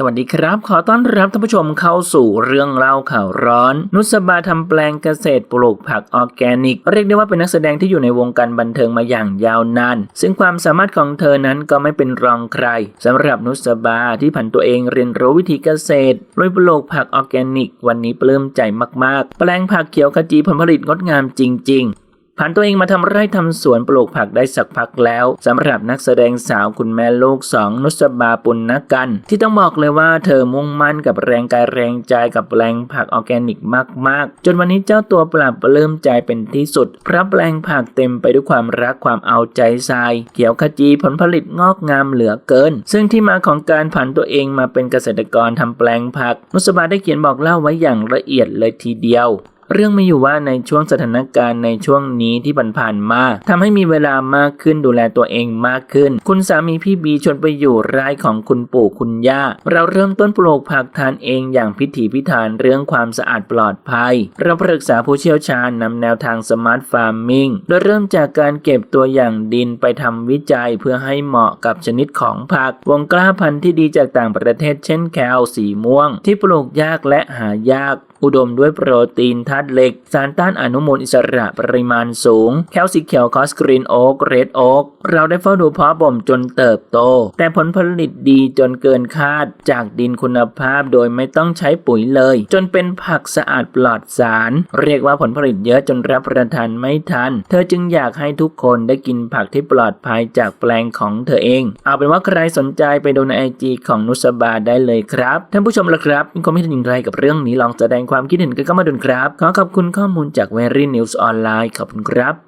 สวัสดีครับ ขอต้อนรับท่านผู้ชมเข้าสู่เรื่องเล่าข่าวร้อน นุสบาทำแปลงเกษตรปลูกผักออร์แกนิก เรียกได้ว่าเป็นนักแสดงที่อยู่ในวงการบันเทิงมาอย่างยาวนาน ซึ่งความสามารถของเธอนั้นก็ไม่เป็นรองใครสำหรับนุสบาที่ผันตัวเองเรียนรู้วิธีเกษตรโดยปลูกผักออร์แกนิก วันนี้ปลื้มใจมากๆ แปลงผักเขียวขจีผลผลิตงดงามจริง ๆ ผ่านตัวเองมาทำไร่ทำสวนปลูกผักได้สักพักแล้วสำหรับนักแสดงสาวคุณแม่ลูกสองนุสบาปุณณกัน ที่ต้องบอกเลยว่าเธอมุ่งมั่นกับแรงกายแรงใจกับแปลงผักออร์แกนิกมาก ๆ จนวันนี้เจ้าตัวปรับปลื้มใจเป็นที่สุดเพราะแปลงผักเต็มไปด้วยความรักความเอาใจใส่เขียวขจีผลผลิตงอกงามเหลือเกิน ซึ่งที่มาของการผันตัวเองมาเป็นเกษตรกรทำแปลงผัก นุสบาได้เขียนบอกเล่าไว้อย่างละเอียดเลยทีเดียว เรื่องมีอยู่ว่าในช่วงสถานการณ์ในช่วงนี้ที่ผ่านๆมาทำให้มีเวลามากขึ้นดูแลตัวเองมากขึ้น คุณสามีพี่บีชวนไปอยู่ไร่ของคุณปู่คุณย่า เราเริ่มต้นปลูกผักทานเองอย่างพิถีพิถันเรื่องความสะอาดปลอดภัย เราปรึกษาผู้เชี่ยวชาญนำแนวทางสมาร์ทฟาร์มมิ่งโดยเริ่มจากการเก็บตัวอย่างดินไปทำวิจัยเพื่อให้เหมาะกับชนิดของผัก วงกล้าพันธุ์ที่ดีจากต่างประเทศเช่นแคลสีม่วง ที่ปลูกยากและหายาก อุดมด้วยโปรตีนธาตุเหล็ก สารต้านอนุมูลอิสระปริมาณสูง แคลสีเขียวคอสกรีนโอ๊กเรดโอ๊กเราได้เฝ้าดูเพาะบ่มจนเติบโต แต่ผลผลิตดีจนเกินคาดจากดินคุณภาพโดยไม่ต้องใช้ปุ๋ยเลย จนเป็นผักสะอาดปลอดสาร เรียกว่าผลผลิตเยอะจนรับประทานไม่ทัน เธอจึงอยากให้ทุกคนได้กินผักที่ปลอดภัยจากแปลงของเธอเอง เอาเป็นว่าใครสนใจไปดูในไอจีของนุสบาได้เลยครับ ท่านผู้ชมละครับมีความคิดเห็นอย่างไรกับเรื่องนี้ลองแสดงความคิดเห็นกันเข้ามาดูครับ ขอขอบคุณข้อมูลจาก Very News ออนไลน์ขอบคุณครับ